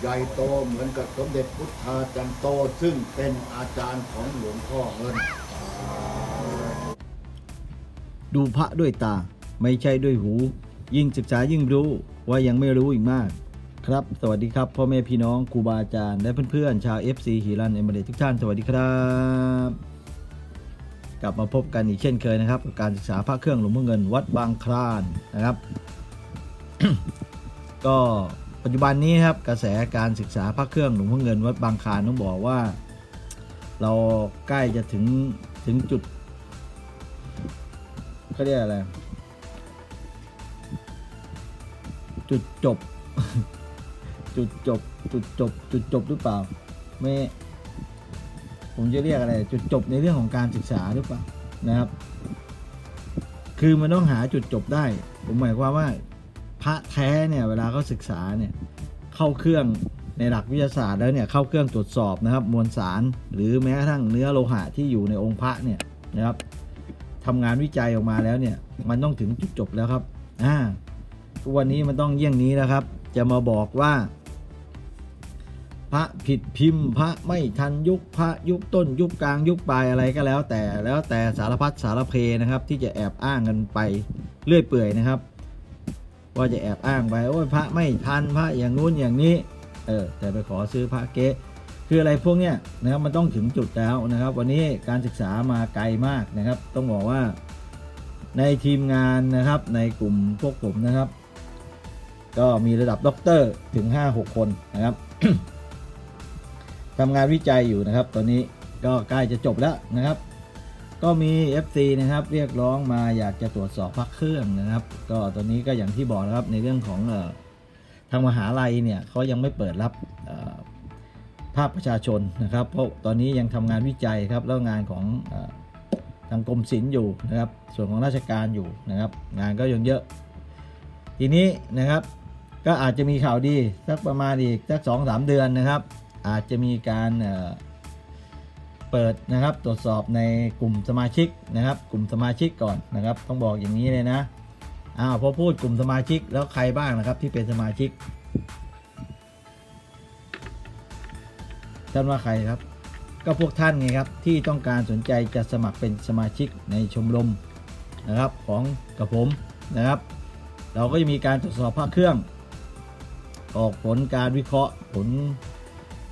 ใหญ่โตเหมือนกับสมเด็จพุทธาจันโตซึ่งเป็นอาจารย์ของหลวงพ่อเงิน ดูพระด้วยตาไม่ใช่ด้วยหู ยิ่งศึกษายิ่งรู้ว่ายังไม่รู้อีกมาก ครับ สวัสดีครับพ่อแม่พี่น้องครูบาอาจารย์และเพื่อนๆ ชาว FC หิรันเอมเดทุกท่านสวัสดีครับ กลับมาพบกันอีกเช่นเคยนะครับกับการศึกษาพระเครื่องหลวงพ่อเงิน วัดบางคลานนะครับ ก็ ปัจจุบันนี้ครับกระแสการศึกษาพระเครื่องหลวงพ่อเงินวัดบางคานต้องบอกว่า เราใกล้จะถึงถึงจุดเขาเรียกอะไรจุดจบ จุดจบ จุดจบ จุดจบหรือเปล่า ไม่ ผมจะเรียกอะไร จุดจบในเรื่องของการศึกษาหรือเปล่านะครับ คือมันต้องหาจุดจบได้ ผมหมายความว่า พระแท้เนี่ยเวลาเขาศึกษาเนี่ยเข้าเครื่องในหลักวิทยาศาสตร์แล้วเนี่ยเข้าเครื่องตรวจสอบนะครับ มวลสารหรือแม้กระทั่งเนื้อโลหะที่อยู่ในองค์พระเนี่ยนะครับทำงานวิจัยออกมาแล้วเนี่ยมันต้องถึงจุดจบแล้วครับอ่าทุกวันนี้มันต้องเยี่ยงนี้แล้วครับ จะมาบอกว่า พระผิดพิมพ์ พระไม่ทันยุคพระยุคต้น ยุคกลางยุคปลายอะไรก็แล้วแต่แล้วแต่สารพัดสารเพนะครับ ที่จะแอบอ้างกันไปเรื่อยเปื่อยนะครับ ว่าจะแอบอ้างไปโอ้ยพระไม่ทันพระอย่างนู้นอย่างนี้เออแต่ไปขอซื้อพระเก๊คืออะไรพวกเนี้ยนะครับมันต้องถึงจุดแล้วนะครับ วันนี้การศึกษามาไกลมากนะครับ ต้องบอกว่าในทีมงานนะครับในกลุ่มพวกผมนะครับ ก็มีระดับด็อกเตอร์ถึง 5-6 คนนะครับทำงานวิจัยอยู่นะครับ ตอนนี้ก็ใกล้จะจบแล้วนะครับ ก็มี FC นะครับเรียกร้องมาอยากจะตรวจสอบพักเครื่องนะครับ ก็ตอนนี้ก็อย่างที่บอกนะครับในเรื่องของออทางมหาลัยเนี่ยเขายังไม่เปิดรับภาคประชาชนนะครับ เพราะตอนนี้ยังทำงานวิจัยครับแล้วงานของอทางกรมศิลป์อยู่นะครับ ส่วนของราชการอยู่นะครับ งานก็ยังเยอะ ทีนี้นะครับก็อาจจะมีข่าวดีสักประมาณอีกสักสองสามเดือนนะครับ อาจจะมีการ เปิดนะครับ ตรวจสอบในกลุ่มสมาชิกนะครับ กลุ่มสมาชิกก่อนนะครับ ต้องบอกอย่างนี้เลยนะอ้าวพอพูดกลุ่มสมาชิกแล้วใครบ้างนะครับ ที่เป็นสมาชิกท่านว่าใครครับ ก็พวกท่านไงครับที่ต้องการสนใจจะสมัครเป็นสมาชิกในชมรมนะครับของกับผมนะครับ เราก็จะมีการตรวจสอบภาคเครื่อง ออกผลการวิเคราะห์ผล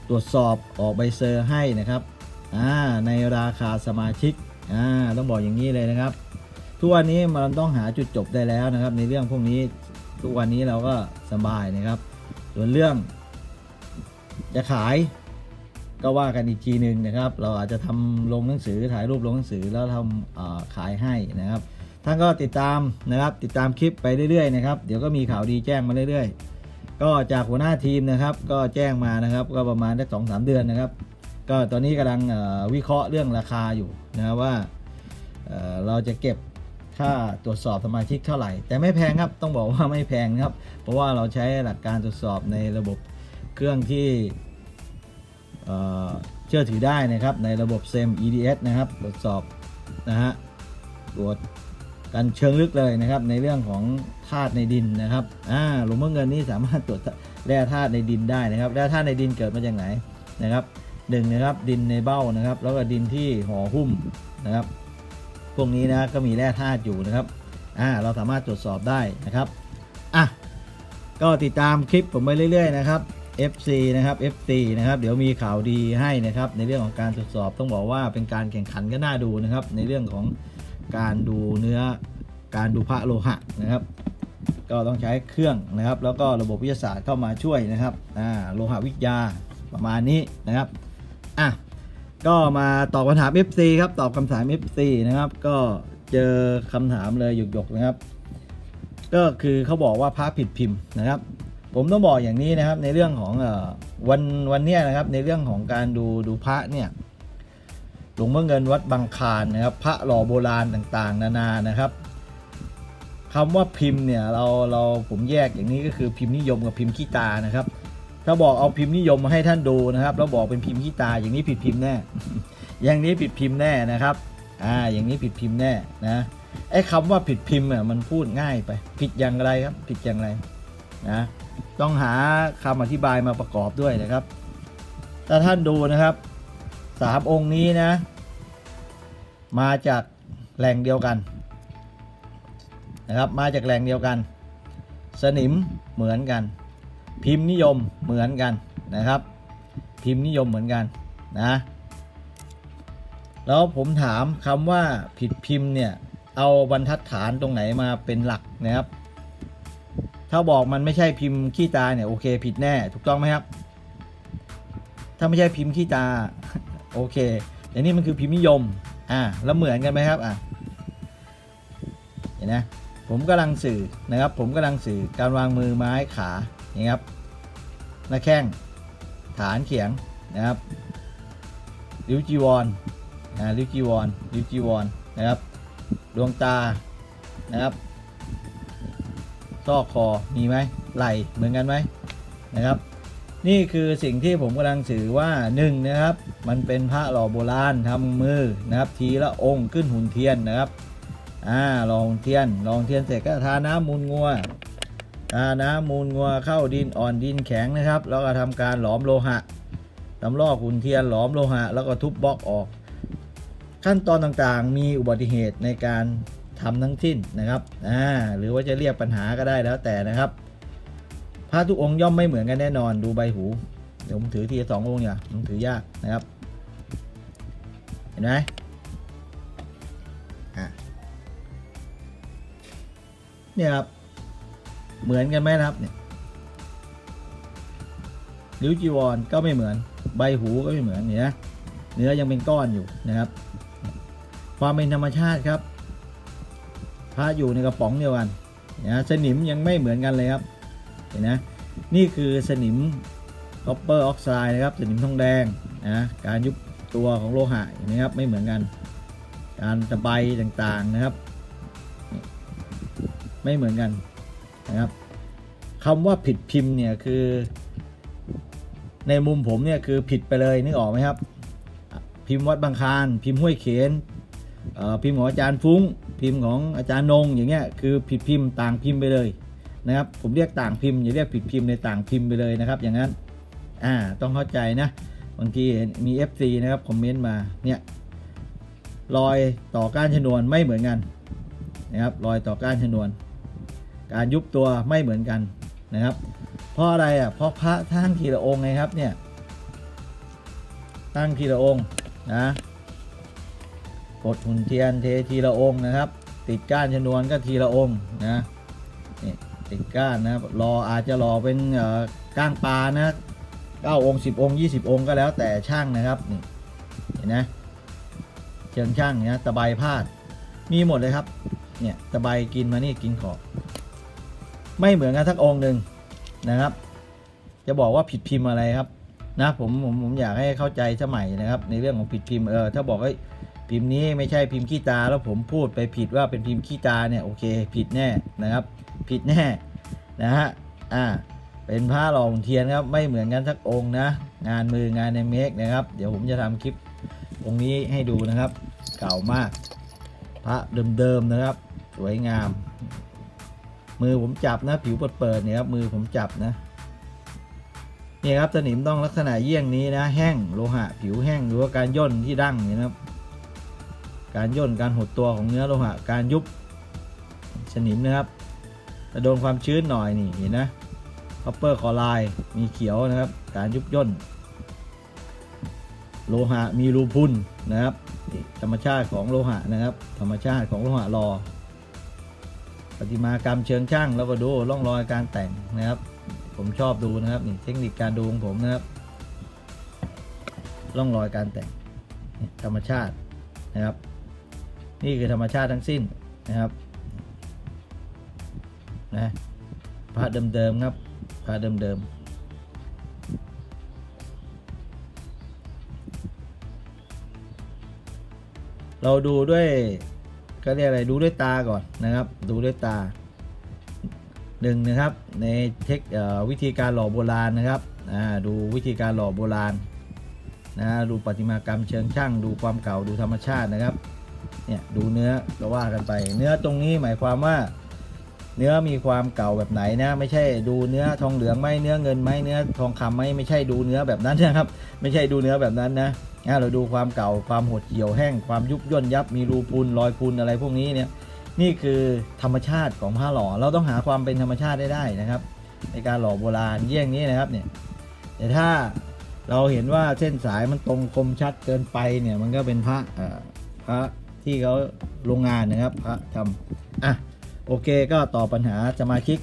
ตรวจสอบออกใบเซอร์ให้นะครับ ในราคาสมาชิกต้องบอกอย่างนี้เลยนะครับ ทุกวันนี้มันต้องหาจุดจบได้แล้วนะครับ ในเรื่องพวกนี้ทุกวันนี้เราก็สบายนะครับ ส่วนเรื่อง จะขายก็ว่ากันอีกทีหนึ่งนะครับ เราอาจจะทำลงหนังสือถ่ายรูปลงหนังสือแล้วทำขายให้นะครับท่านก็ติดตามนะครับ ติดตามคลิปไปเรื่อยๆนะครับ เดี๋ยวก็มีข่าวดีแจ้งมาเรื่อยๆ ก็จากหัวหน้าทีมนะครับ ก็แจ้งมานะครับ ก็ประมาณได้สองสามเดือนนะครับ ก็ตอนนี้กำลังวิเคราะห์เรื่องราคาอยู่นะว่าเเราจะเก็บค่าตรวจสอบสมาชิกเท่าไหร่ แต่ไม่แพงครับต้องบอกว่าไม่แพงครับ เพราะว่าเราใช้หลักการตรวจสอบในระบบเครื่องที่เชื่อถือได้นะครับในระบบ SEM EDS นะครับตรวจสอบนะฮะตรวจกันเชิงลึกเลยนะครับ ในเรื่องของธาตุในดินนะครับอ่าหลวงพ่อเงินนี่สามารถตรวจแร่ธาตุในดินได้นะครับแร่ธาตุในดินเกิดมาจากไหนนะครับ หนึ่งนะครับดินในเบ้านะครับ แล้วก็ดินที่ห่อหุ้มนะครับ พวกนี้นะก็มีแร่ธาตุอยู่นะครับอ่าเราสามารถตรวจสอบได้นะครับอะก็ติดตามคลิปผมไปเรื่อยๆนะครับ FC นะครับ FC นะครับ เดี๋ยวมีข่าวดีให้นะครับ ในเรื่องของการตรวจสอบต้องบอกว่าเป็นการแข่งขันก็น่าดูนะครับ ในเรื่องของการดูเนื้อการดูพระโลหะนะครับ ก็ต้องใช้เครื่องนะครับ แล้วก็ระบบวิทยาศาสตร์เข้ามาช่วยนะครับอ่าโลหะวิทยาประมาณนี้นะครับ อะก็มาตอบคำถาม FC ครับตอบคำถาม FC นะครับ ก็เจอคำถามเลยหยกๆนะครับ ก็คือเขาบอกว่าพระผิดพิมพ์นะครับ ผมต้องบอกอย่างนี้นะครับ ในเรื่องของอวันวันเนี้ยนะครับ ในเรื่องของการดูดูพระเนี่ยหลวงพ่อเงินวัดบางคานนะครับ พระหล่อโบราณต่างๆ นานานะครับคำว่าพิมพ์เนี่ยเราเราผมแยกอย่างนี้ก็คือพิมพ์นิยมกับพิมพ์ขี้ตานะครับ ถ้าบอกเอาพิมพ์นิยมมาให้ท่านดูนะครับแล้วบอกเป็นพิมพ์ขี้ตาอย่างนี้ผิดพิมพ์แน่ อย่างนี้ผิดพิมพ์แน่นะครับอ่าอย่างนี้ผิดพิมพ์แน่นะไอ้คำว่าผิดพิมพ์อะมันพูดง่ายไป ผิดอย่างไรครับ ผิดอย่างไรนะต้องหาคำอธิบายมาประกอบด้วยนะครับถ้าท่านดูนะครับสามองค์นี้นะ มาจากแหล่งเดียวกันนะครับมาจากแหล่งเดียวกัน สนิมเหมือนกัน พิมพ์นิยมเหมือนกันนะครับ พิมพ์นิยมเหมือนกันนะแล้วผมถามคำว่าผิดพิมพ์เนี่ยเอาบรรทัดฐานตรงไหนมาเป็นหลักนะครับ ถ้าบอกมันไม่ใช่พิมพ์ขี้ตาเนี่ยโอเคผิดแน่ถูกต้องไหมครับ ถ้าไม่ใช่พิมพ์ขี้ตาโอเคแต่นี่มันคือพิมพ์นิยมอ่าแล้วเหมือนกันไหมครับอะเห็นนะผมกำลังสื่อนะครับ ผมกำลังสื่อการวางมือไม้ขา นี้ครับหน้าแข้งฐานเขียงนะครับริ้วจีวรนะริ้วจีวรริ้วจีวรนะครับ ดวงตานะครับซอกคอมีไหมไหลเหมือนกันไหมนะครับ นี่คือสิ่งที่ผมกำลังสื่อว่าหนึ่งนะครับ มันเป็นพระหล่อโบราณทำมือนะครับ ทีละองค์ขึ้นหุ่นเทียนนะครับอ่าลองเทียนลองเทียนเสร็จก็ทาน้ำมูลงัว น้ำมูลงัวเข้าดินอ่อนดินแข็งนะครับ แล้วก็ทำการหลอมโลหะสำลอกหุ่นเทียนหลอมโลหะ แล้วก็ทุบบล็อกออก ขั้นตอนต่างๆ มีอุบัติเหตุในการทำทั้งสิ้นนะครับอ่าหรือว่าจะเรียกปัญหาก็ได้แล้วแต่นะครับพระทุกองค์ย่อมไม่เหมือนกันแน่นอนดูใบหูเดี๋ยวผมถือทีสององค์เนี่ยผมถือยากนะครับ เห็นไหมอะเนี่ยครับ เหมือนกันไหมนะครับเนี่ยริ้วจีวรก็ไม่เหมือนใบหูก็ไม่เหมือนเนี่ยเนื้อยังเป็นก้อนอยู่นะครับ ความเป็นธรรมชาติครับพระอยู่ในกระป๋องเดียวกันนะสนิมยังไม่เหมือนกันเลยครับเห็นนะนี่คือสนิมคอปเปอร์ออกไซด์นะครับสนิมทองแดงนะการยุบตัวของโลหะเห็นไหมครับไม่เหมือนกัน การตะไบต่างๆนะครับ ไม่เหมือนกัน นะครับคำว่าผิดพิมพ์เนี่ยคือ ในมุมผมเนี่ยคือผิดไปเลยนึกออกไหมครับ พิมพ์วัดบางคานพิมพ์ห้วยเขนเพิมพ์ของอาจารย์ฟุ้ง พิมพ์ของอาจารย์นงอย่างเงี้ยคือผิดพิมพ์ต่างพิมพ์ไปเลยนะครับ ผมเรียกต่างพิมพ์อย่าเรียกผิดพิมพ์ในต่างพิมพ์ไปเลยนะครับ อย่างนั้นอ่าต้องเข้าใจนะบางทีเห็นมี FC นะครับคอมเมนต์มาเนี่ยรอยต่อกานชนวนไม่เหมือนกันนะครับรอยต่อกานชนวน การยุบตัวไม่เหมือนกันนะครับ เพราะอะไรอะเพราะพระทั้งทีละองค์ไงครับเนี่ยตั้งทีละองค์นะกดหุ่นเทียนเททีละองค์นะครับ ติดก้านชนวนก็ทีละองค์นะนี่ติดก้านนะครับรออาจจะรอเป็นก้างปลานะเก้าองค์สิบองค์ยี่สิบองค์ก็แล้วแต่ช่างนะครับนี่เห็นนะเชิงช่างเนี่ยตะไบพาดมีหมดเลยครับเนี่ยตะไบกินมานี่กินขอบ ไม่เหมือนกันทักองค์หนึ่งนะครับ จะบอกว่าผิดพิมพ์อะไรครับนะผมผมผมอยากให้เข้าใจสมัยนะครับ ในเรื่องของผิดพิมพ์เออถ้าบอกว่าพิมพ์นี้ไม่ใช่พิมพ์ขี้ตา แล้วผมพูดไปผิดว่าเป็นพิมพ์ขี้ตาเนี่ยโอเค ผิดแน่นะครับ ผิดแน่นะฮะอ่าเป็นผ้าหล่อหุ่นเทียนครับไม่เหมือนกันสักองค์นะ งานมืองานในเมกนะครับ เดี๋ยวผมจะทำคลิปองค์นี้ให้ดูนะครับ เก่ามาก พระเดิมๆนะครับ สวยงาม มือผมจับนะ ผิวเปิดๆเนี่ยครับมือผมจับนะนี่ครับสนิมต้องลักษณะเยี่ยงนี้นะ แห้งโลหะ ผิวแห้งหรือว่าการย่นที่ดั้งเนี่ยนะครับ การย่นการหดตัวของเนื้อโลหะ การยุบสนิมนะครับถ้าโดนความชื้นหน่อยนี่เห็นนะคอปเปอร์คอไลน์มีเขียวนะครับ การยุบย่น โลหะมีรูพุนนะครับ ธรรมชาติของโลหะนะครับ ธรรมชาติของโลหะรอ ประติมากรรมเชิงช่างแล้วก็ดูร่องรอยการแต่งนะครับ ผมชอบดูนะครับนี่เทคนิคการดูของผมนะครับ ร่องรอยการแต่งธรรมชาตินะครับ นี่คือธรรมชาติทั้งสิ้นนะครับนะพระเดิมๆครับพระเดิมๆเราดูด้วย ก็เรียกอะไรดูด้วยตาก่อนนะครับ ดูด้วยตาหนึ่งนะครับ ในเทคเวิธีการหล่อโบราณนะครับอ่าดูวิธีการหล่อโบราณนะดูประติมากรรมเชิงช่าง ดูความเก่าดูธรรมชาตินะครับเนี่ยดูเนื้อก็ว่ากันไป เนื้อตรงนี้หมายความว่า เนื้อมีความเก่าแบบไหนนะ ไม่ใช่ดูเนื้อทองเหลืองไหมเนื้อเงินไหมเนื้อทองคำไหมไม่ใช่ดูเนื้อแบบนั้นนะครับ ไม่ใช่ดูเนื้อแบบนั้นนะ อะเราดูความเก่าความหดเหี่ยวแห้งความยุบย่นยับมีรูพุนรอยพุนอะไรพวกนี้เนี่ยนี่คือธรรมชาติของผ้าหล่อ เราต้องหาความเป็นธรรมชาติได้ได้นะครับ ในการหล่อโบราณเยี่ยงนี้นะครับเนี่ยแต่ถ้าเราเห็นว่าเส้นสายมันตรงคมชัดเกินไปเนี่ยมันก็เป็นพระพระที่เขาโรงงานนะครับพระทำอะโอเคก็ตอบปัญหาสมาชิก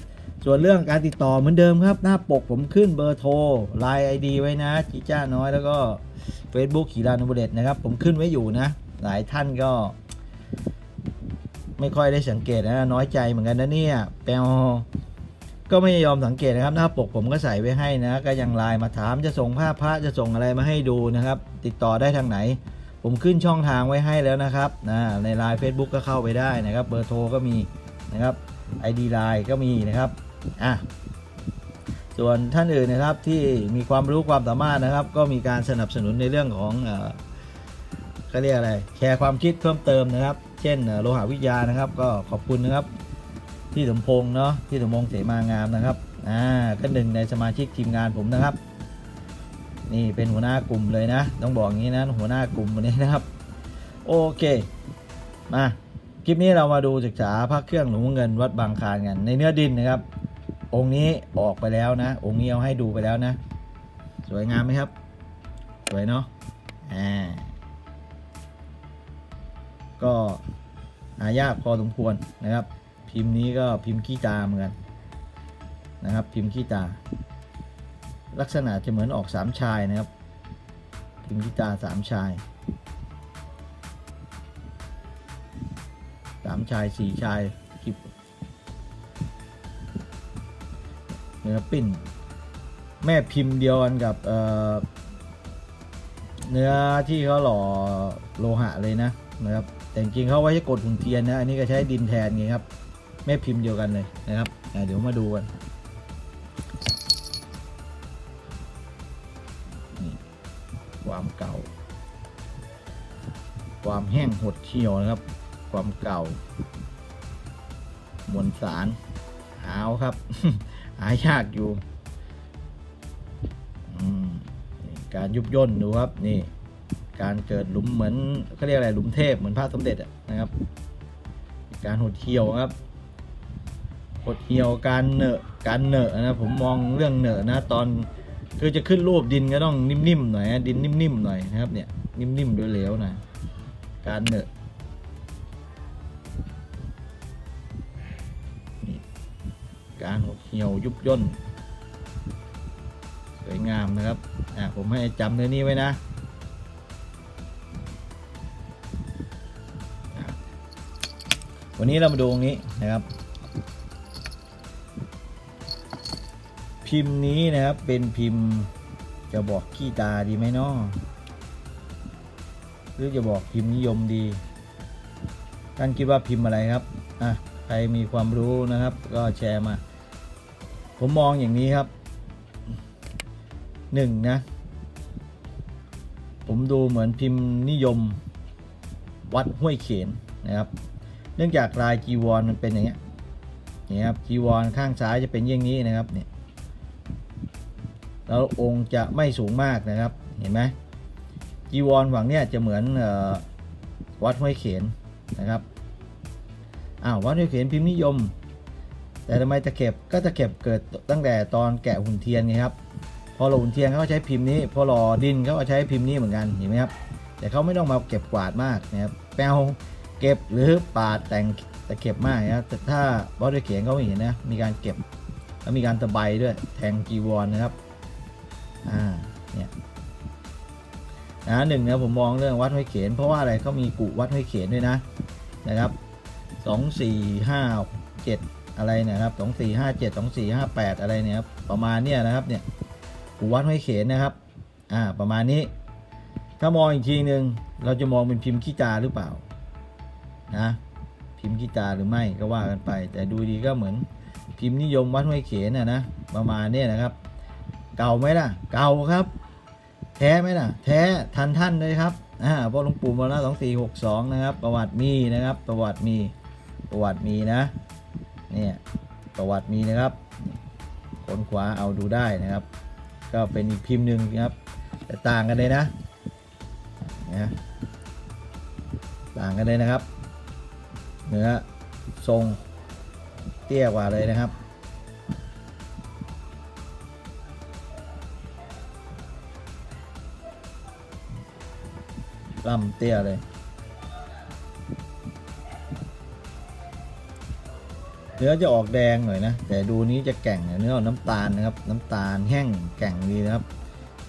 ส่วนเรื่องการติดต่อเหมือนเดิมครับ หน้าปกผมขึ้นเบอร์โทรไลน์ไอดีไว้นะจิจ้าน้อยแล้วก็ Facebook ขีดานุบเดตนะครับ ผมขึ้นไว้อยู่นะ หลายท่านก็ ไม่ค่อยได้สังเกตนะน้อยใจเหมือนกันนะเนี่ยแปลก็ไม่ยอมสังเกตนะครับ หน้าปกผมก็ใส่ไว้ให้นะ ก็ยังไลน์มาถามจะส่งภาพพระจะส่งอะไรมาให้ดูนะครับ ติดต่อได้ทางไหน ผมขึ้นช่องทางไว้ให้แล้วนะครับนะในไลน์ Facebook ก็เข้าไปได้นะครับ เบอร์โทรก็มีนะครับ ID ไลน์ก็มีนะครับอะ ส่วนท่านอื่นนะครับที่มีความรู้ความสามารถนะครับ ก็มีการสนับสนุนในเรื่องของเขาเรียกอะไรแชร์ความคิดเพิ่มเติมนะครับ เช่นโลหะวิทยานะครับ ก็ขอบคุณนะครับที่สมพงษ์เนาะที่สมพงษ์เสมางามนะครับอ่าก็หนึ่งในสมาชิกทีมงานผมนะครับ นี่เป็นหัวหน้ากลุ่มเลยนะ ต้องบอกอย่างนี้นะหัวหน้ากลุ่มวันนี้นะครับ โอเคมาคลิปนี้เรามาดูศึกษาพระเครื่องหลวงเงินวัดบางคลานกันในเนื้อดินนะครับ องค์นี้ออกไปแล้วนะ องค์นี้เอาให้ดูไปแล้วนะ สวยงามไหมครับ สวยเนาะอ่าก็หายากพอสมควรนะครับ พิมพ์นี้ก็พิมพ์ขี้ตาเหมือนกันนะครับ พิมพ์ขี้ตา ลักษณะจะเหมือนออกสามชายนะครับ พิมพ์ขี้ตาสามชายสามชายสี่ชาย เนื้อปิ้น แม่พิมพ์เดียวกันกับเอ่อเนื้อที่เขาหล่อโลหะเลยนะนะครับแต่จริงเขาไว้ให้กดหุ่นเทียนนะอันนี้ก็ใช้ดินแทนไงครับ แม่พิมพ์เดียวกันเลยนะครับเดี๋ยวมาดูกันนี่ความเก่า ความแห้งหดเหี่ยวนะครับ ความเก่ามวลสารหาวครับ หายากอยู่การยุบย่นดูครับนี่ การเกิดหลุมเหมือนเขาเรียกอะไรหลุมเทพเหมือนพระสมเด็จนะครับ การหดเหี่ยวครับหดเหี่ยวการเหนอะการเหนอะนะผมมองเรื่องเหนอะนะตอนคือจะขึ้นรูปดินก็ต้องนิ่มๆหน่อยดินนิ่มๆหน่อยนะครับเนี่ยนิ่มๆโดยเหลวหนะการเหนอะ การหดเหี่ยวยุบย่นสวยงามนะครับอะผมให้จำเนื้อนี้ไว้นะอะวันนี้เรามาดูตรงนี้นะครับ พิมพ์นี้นะครับเป็นพิมพ์จะบอกขี้ตาดีไหมเนาะหรือจะบอกพิมพ์นิยมดี ท่านคิดว่าพิมพ์อะไรครับอะใครมีความรู้นะครับ ก็แชร์มา ผมมองอย่างนี้ครับหนึ่งนะ ผมดูเหมือนพิมพ์นิยมวัดห้วยเขนนะครับ เนื่องจากลายจีวรมันเป็นอย่างเงี้ยนี่ครับจีวรข้างซ้ายจะเป็นอย่างนี้นะครับเนี่ยแล้วองค์จะไม่สูงมากนะครับเห็นไหมจีวรฝั่งเนี้ยจะเหมือนออวัดห้วยเขนนะครับอ้าววัดห้วยเขนพิมพ์นิยม แต่ทำไมตะเข็บก็ตะเข็บเกิดตั้งแต่ตอนแกะหุ่นเทียนไงครับพอหล่อหุ่นเทียนเขาก็ใช้พิมพ์นี้ พอหล่อดินเขาก็ใช้พิมพ์นี้เหมือนกันเห็นไหมครับแต่เขาไม่ต้องมาเก็บกวาดมากนะครับแปลวเก็บหรือปาดแต่งตะเข็บมากนะแต่ถ้าวัดห้วยเขนเขาไม่เห็นนะมีการเก็บแล้วมีการตะไบด้วยแทงจีวรนะครับอ่าเนี่ยนะหนึ่งนะผมมองเรื่องวัดห้วยเขนเพราะว่าอะไรเขามีกุวัดห้วยเขนด้วยนะนะครับสองสี่ห้าเจ็ด อะไรเนะครับสองสี่ห้าเจ็ดสองสี่ห้าแปดอะไรเนี่ยครับประมาณเนี่ยนะครับเนี่ยกุวัดห้วยเขนนะครับอ่าประมาณนี้ ถ้ามองอีกทีหนึ่งเราจะมองเป็นพิมพ์ขี้ตาหรือเปล่านะพิมพ์ขี้ตาหรือไม่ก็ว่ากันไป แต่ดูดีก็เหมือนพิมพ์นิยมวัดห้วยเขนนะนะประมาณเนี้นะครับ เก่าไหมล่ะ เก่าครับ แท้ไหมล่ะ แท้ทันท่านเลยครับอ่าเพราะหลวงปู่มาแล้วสองสี่หกสองนะครับ ประวัติมีนะครับ ประวัติมีประวัติมีนะ เนี่ยประวัติมีนะครับค้นคว้าเอาดูได้นะครับ ก็เป็นอีกพิมพ์หนึ่งนะครับแต่ต่างกันเลยนะนะต่างกันเลยนะครับ เนื้อทรงเตี้ยกว่าเลยนะครับ ลำเตี้ยเลย เนื้อจะออกแดงหน่อยนะ แต่ดูนี้จะแก่งเนื้อออกน้ำตาลนะครับ น้ำตาลแห้งแก่งดีนะครับ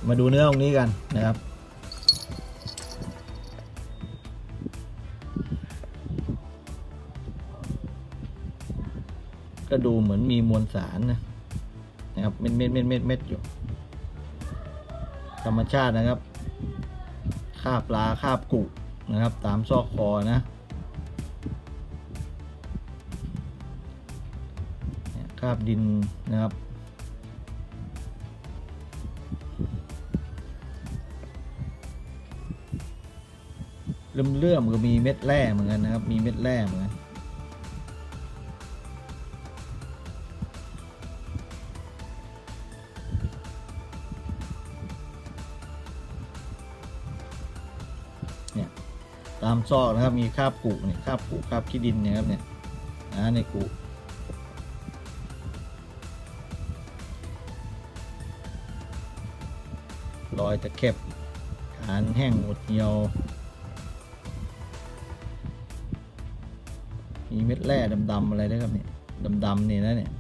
มาดูเนื้อตรงนี้กันนะครับ ก็ดูเหมือนมีมวลสารนะนะครับเม็ดเม็ดเม็ดเม็ดเม็ดอยู่ ธรรมชาตินะครับคาบปลาคาบกุนะครับ ตามซอกคอนะ เนี่ยคาบดินนะครับเลื่อมเลื่อมๆก็มีเม็ดแร่เหมือนกันนะครับ มีเม็ดแร่เหมือนกันตามซอกนะครับมีคราบกุเนี่ยคราบกุคราบขี้ดินเนี่ยครับเนี่ยนะในกุ รอยตะเข็บการแห้งหดเหี่ยว มีเม็ดแร่ดำๆอะไรด้วยครับเนี่ยดำๆเนี่ยนะเนี่ย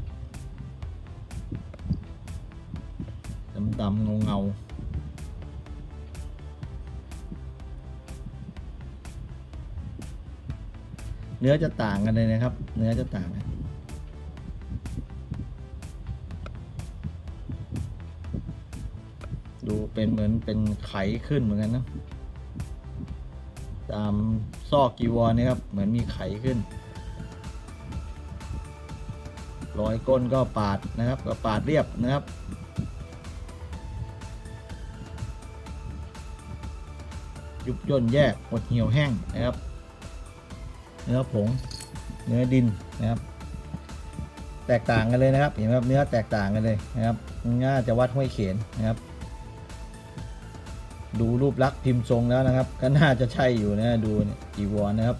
ดำๆเงาๆเนื้อจะต่างกันเลยนะครับ เนื้อจะต่างกัน เป็นเหมือนเป็นไขขึ้นเหมือนกันนะตามซอกกีวรนี่ครับ เหมือนมีไขขึ้น รอยก้นก็ปาดนะครับ ก็ปาดเรียบนะครับยุบย่นแยกหดเหี่ยวแห้งนะครับ เนื้อผง เนื้อดินนะครับ แตกต่างกันเลยนะครับ เห็นไหมครับ เนื้อแตกต่างกันเลยนะครับน่าจะวัดห้วยเขนนะครับ ดูรูปลักษณ์พิมพ์ทรงแล้วนะครับ ก็น่าจะใช่อยู่นะดูจีวรนะครับ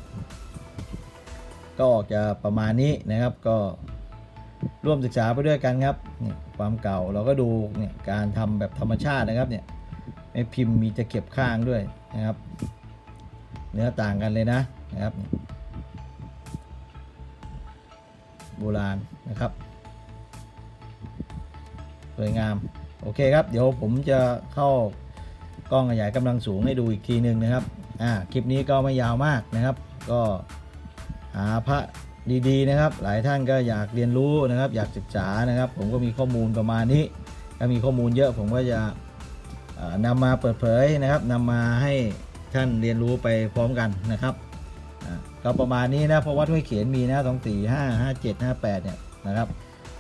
ก็ออกจะประมาณนี้นะครับก็ร่วมศึกษาไปด้วยกันครับเนี่ยความเก่าเราก็ดูเนี่ยการทำแบบธรรมชาตินะครับเนี่ยในพิมพ์มีจะเก็บข้างด้วยนะครับ เนื้อต่างกันเลยนะนะครับโบราณนะครับสวยงาม โอเคครับ เดี๋ยวผมจะเข้า กล้องขยายกำลังสูงให้ดูอีกทีหนึ่งนะครับอ่าคลิปนี้ก็ไม่ยาวมากนะครับ ก็หาพระดีๆนะครับ หลายท่านก็อยากเรียนรู้นะครับ อยากศึกษานะครับ ผมก็มีข้อมูลประมาณนี้ถ้ามีข้อมูลเยอะผมก็จะอ่านำมาเปิดเผยนะครับนำมาให้ท่านเรียนรู้ไปพร้อมกันนะครับก็ประมาณนี้นะเพราะวัดห้วยเขียนมีนะสองสี่ห้าห้าเจ็ดห้าแปดเนี่ยนะครับ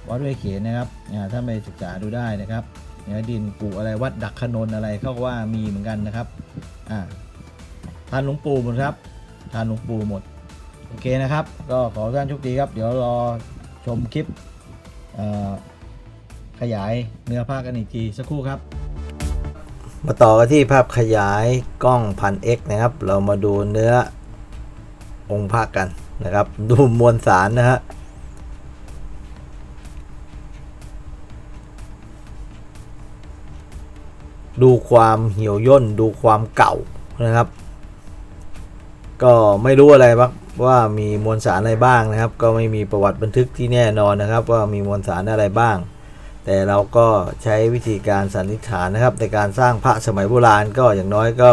วัดห้วยเขียนนะครับอ่าถ้าไปศึกษาดูได้นะครับ นื้อดินกูอะไรวัดดักขนนอะไรเขาก็ว่ามีเหมือนกันนะครับอ่าทานหลวงปู่หมดครับทานหลวงปู่หมดโอเคนะครับ ก็ขอท่านโชคดีครับ เดี๋ยวรอชมคลิปขยายเนื้อผ้ากันอีกทีสักครู่ครับ มาต่อกันที่ภาพขยายกล้องพัน X นะครับ เรามาดูเนื้อองค์พระกันนะครับ ดูมวลสารนะฮะ ดูความเหี่ยวย่นดูความเก่านะครับ ก็ไม่รู้อะไรบ้างว่ามีมวลสารอะไรบ้างนะครับ ก็ไม่มีประวัติบันทึกที่แน่นอนนะครับ ว่ามีมวลสารอะไรบ้าง แต่เราก็ใช้วิธีการสันนิษฐานนะครับ ในการสร้างพระสมัยโบราณก็อย่างน้อยก็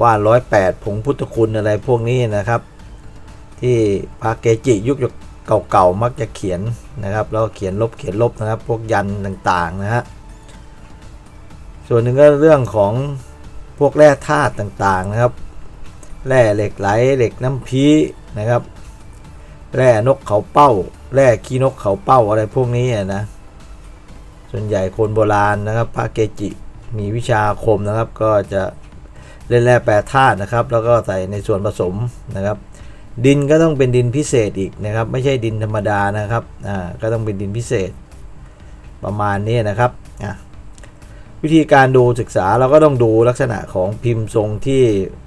ว่าร้อยแปดผงพุทธคุณอะไรพวกนี้นะครับ ที่พระเกจิยุคเก่าๆมักจะเขียนนะครับแล้วเขียนลบเขียนลบนะครับ พวกยันต่างๆนะฮะ ส่วนหนึ่งก็เรื่องของพวกแร่ธาตุต่างๆนะครับ แร่เหล็กไหลเหล็กน้ำพีนะครับ แร่นกเขาเป้า แร่ขี้นกเขาเป้าอะไรพวกนี้นะ ส่วนใหญ่คนโบราณนะครับ พระเกจิมีวิชาอาคมนะครับ ก็จะเล่นแร่แปรธาตุนะครับ แล้วก็ใส่ในส่วนผสมนะครับ ดินก็ต้องเป็นดินพิเศษอีกนะครับ ไม่ใช่ดินธรรมดานะครับ อ่า ก็ต้องเป็นดินพิเศษประมาณนี้นะครับ อะ วิธีการดูศึกษาเราก็ต้องดูลักษณะของพิมพ์ทรงที่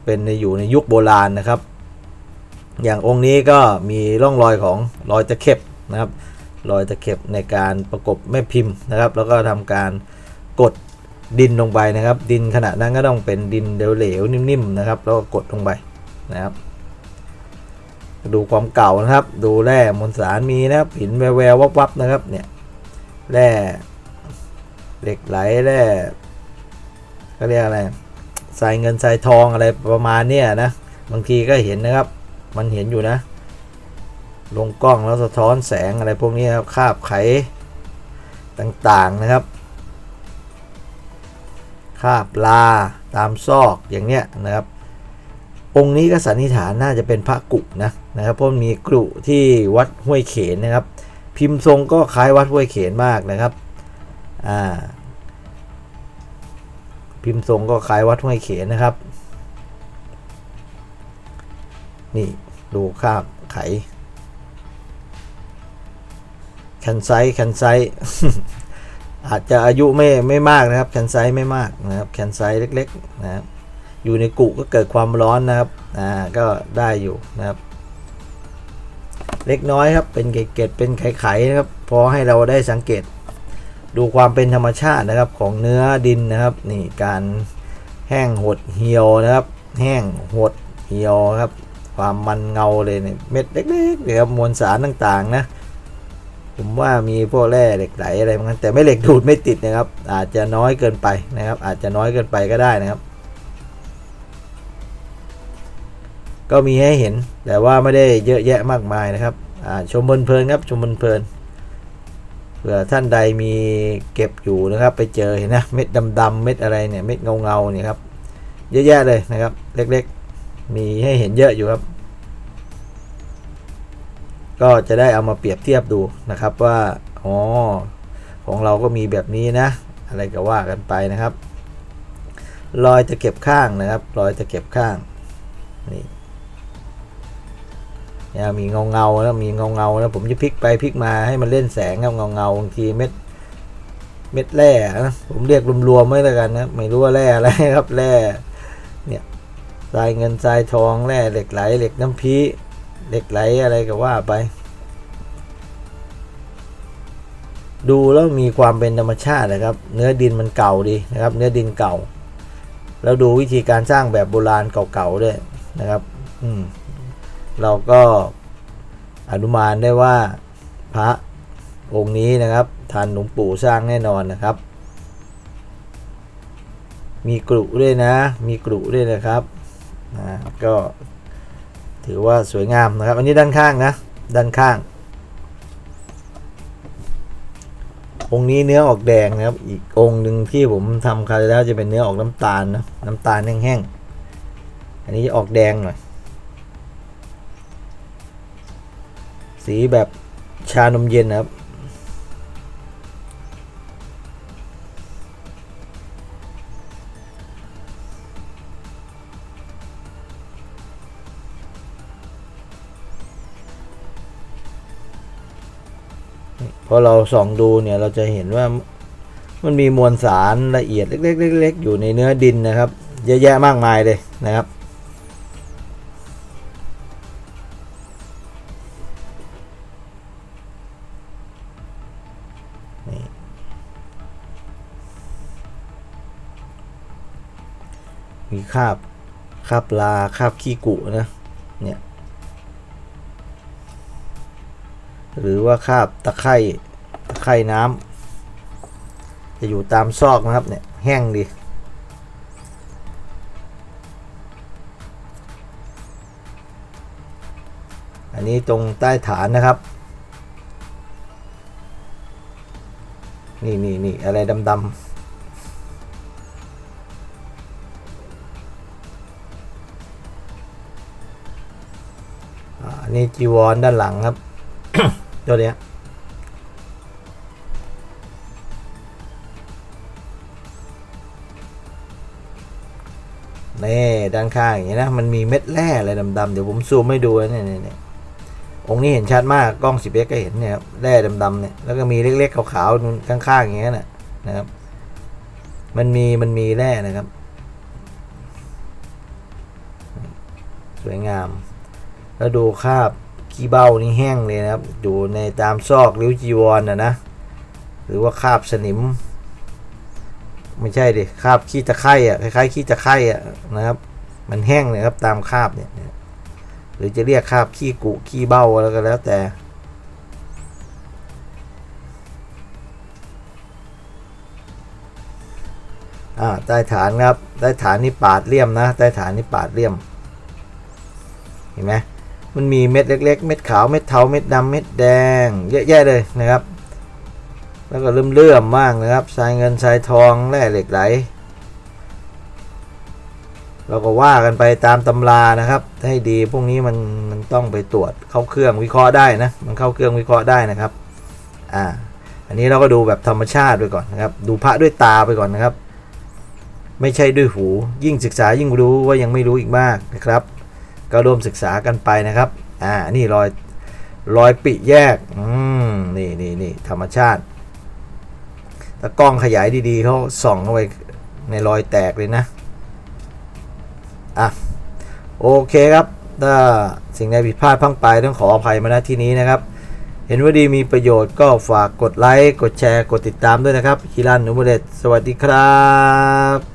เป็นในอยู่ในยุคโบราณนะครับ อย่างองค์นี้ก็มีร่องรอยของรอยตะเข็บนะครับ รอยตะเข็บในการประกบแม่พิมพ์นะครับ แล้วก็ทำการกดดินลงไปนะครับ ดินขณะนั้นก็ต้องเป็นดินเหลวๆนิ่มๆนะครับ แล้วก็กดลงไปนะครับ ดูความเก่านะครับ ดูแร่มวลสารมีนะครับหินแววๆวับๆนะครับเนี่ยแร่ เหล็กไหลแร่ก็เรียกอะไรทรายเงินทรายทองอะไรประมาณเนี้ยนะ บางทีก็เห็นนะครับ มันเห็นอยู่นะ ลงกล้องแล้วสะท้อนแสงอะไรพวกนี้ครับคาบไขต่างๆนะครับ คาบลาตามซอกอย่างเนี้ยนะครับ องค์นี้ก็สันนิษฐานน่าจะเป็นพระกุนะนะครับเพราะมีกรุที่วัดห้วยเขนนะครับ พิมพ์ทรงก็คล้ายวัดห้วยเขนมากนะครับ อ่า พิมพ์ทรงก็คล้ายวัดห้วยเขนนะครับ นี่ดูคาบไขแคนไซแคนไซอาจจะอายุไม่ไม่มากนะครับ แคนไซไม่มากนะครับ แคนไซเล็กๆนะครับ อยู่ในกุก็เกิดความร้อนนะครับ อ่า ก็ได้อยู่นะครับ เล็กน้อยครับ เป็นเกล็ดเป็นไข่ๆนะครับ พอให้เราได้สังเกต ดูความเป็นธรรมชาตินะครับของเนื้อดินนะครับนี่การแห้งหดเหี่ยวนะครับ แห้งหดเหี่ยวครับ ความมันเงาเลยเนี่ยเม็ดเล็กๆเลยครับมวลสารต่างๆนะผมว่ามีพวกแร่เหล็กไหลอะไรบางนั้นแต่ไม่เหล็กดูดไม่ติดนะครับ อาจจะน้อยเกินไปนะครับ อาจจะน้อยเกินไปก็ได้นะครับ ก็มีให้เห็นแต่ว่าไม่ได้เยอะแยะมากมายนะครับชมเพลินๆครับชมเพลินๆ ผื่อท่านใดมีเก็บอยู่นะครับ ไปเจอเห็นนะเม็ดดำๆเม็ดอะไรเนี่ยเม็ดเงาๆเนี่ยครับเยอะแยะเลยนะครับ เล็กๆ มีให้เห็นเยอะอยู่ครับ ก็จะได้เอามาเปรียบเทียบดูนะครับว่าอ๋อของเราก็มีแบบนี้นะ อะไรก็ว่ากันไปนะครับ รอยจะเก็บข้างนะครับ รอยจะเก็บข้างนี่ นี่ยมีเงาเงาแล้วมีเงาเงาแล้วผมจะพลิกไปพลิกมาให้มันเล่นแสงเงาเงาเงาบางทีเม็ดเม็ดแร่นะผมเรียกรวมๆไม่แล้วกันนะไม่รู้ว่าแร่อะไรครับแร่เนี่ยทรายเงินทรายทองแร่เหล็กไหลเหล็กน้ำพีเหล็กไหลอะไรก็ว่าไป ดูแล้วมีความเป็นธรรมชาตินะครับ เนื้อดินมันเก่าดีนะครับ เนื้อดินเก่า แล้วดูวิธีการสร้างแบบโบราณเก่าๆด้วยนะครับ อืม เราก็อนุมานได้ว่าพระองค์นี้นะครับทานหลวงปู่สร้างแน่นอนนะครับ มีกรุด้วยนะ มีกรุด้วยนะครับนะก็ถือว่าสวยงามนะครับ อันนี้ด้านข้างนะ ด้านข้าง องค์นี้เนื้อออกแดงนะครับ อีกองค์หนึ่งที่ผมทำคราวแล้วจะเป็นเนื้อออกน้ำตาลนะ น้ำตาลแห้งๆ อันนี้จะออกแดงหน่อย สีแบบชานมเย็นนะครับ พอเราส่องดูเนี่ยเราจะเห็นว่ามันมีมวลสารละเอียดเล็กๆๆๆอยู่ในเนื้อดินนะครับ เยอะแยะมากมายเลยนะครับ คาบคาบลาคาบขี้กุนะเนี่ยหรือว่าคาบตะไคร่ตะไคร่น้ำจะอยู่ตามซอกนะครับเนี่ยแห้งดีอันนี้ตรงใต้ฐานนะครับ นี่นี่นี่อะไรดำๆ นนี้จีวรด้านหลังครับตัวเนี้ยนี่ด้านข้างอย่างนี้นะ มันมีเม็ดแร่อะไรดำๆเดี๋ยวผมซูมให้ดูนะเนี่ยเนี่ยเนี่ยองค์นี้เห็นชัดมากกล้อง 10x ก็เห็นเนี่ยครับแร่ดำๆเนี่ยแล้วก็มีเล็กๆขาวๆนู่นข้างๆอย่างเงี้ยนะนะครับ มันมีมันมีแร่นะครับ สวยงาม แล้วดูคราบขี้เบ้านี่แห้งเลยนะครับ อยู่ในตามซอกริ้วจีวรนะนะ หรือว่าคราบสนิม ไม่ใช่ดิคราบขี้ตะไคร่อะคล้ายๆขี้ตะไคร่อะนะครับ มันแห้งเลยครับตามคราบเนี่ย หรือจะเรียกคราบขี้กุขี้เบ้าแล้วก็แล้วแต่อ่าใต้ฐานครับ ใต้ฐานนี่ปาดเลี่ยมนะ ใต้ฐานนี่ปาดเลี่ยม เห็นไหม มันมีเม็ดเล็ก ๆ เม็ดขาว เม็ดเทา เม็ดดำเม็ดแดง เยอะแยะเลยนะครับ แล้วก็เริ่มเลื่อมๆมากนะครับทรายเงินทรายทองแร่เหล็กไหล เราก็ว่ากันไปตามตำรานะครับ ให้ดีพวกนี้มันมันต้องไปตรวจเข้าเครื่องวิเคราะห์ได้นะ มันเข้าเครื่องวิเคราะห์ได้นะครับ อ่า อันนี้เราก็ดูแบบธรรมชาติไปก่อนนะครับ ดูพระด้วยตาไปก่อนนะครับ ไม่ใช่ด้วยหู ยิ่งศึกษายิ่งรู้ว่ายังไม่รู้อีกมากนะครับ ก็ร่วมศึกษากันไปนะครับ อ่า นี่รอยรอยปิแยก อืม นี่นี่นี่ธรรมชาติ ถ้ากล้องขยายดีๆเขาส่องเข้าไปในรอยแตกเลยนะ อะ โอเคครับ ถ้าสิ่งใดผิดพลาดพังไปต้องขออภัยมาณที่นี้นะครับ เห็นว่าดีมีประโยชน์ก็ฝากกดไลค์ กดแชร์ กดติดตามด้วยนะครับฮิรันนุเบเลตสวัสดีครับ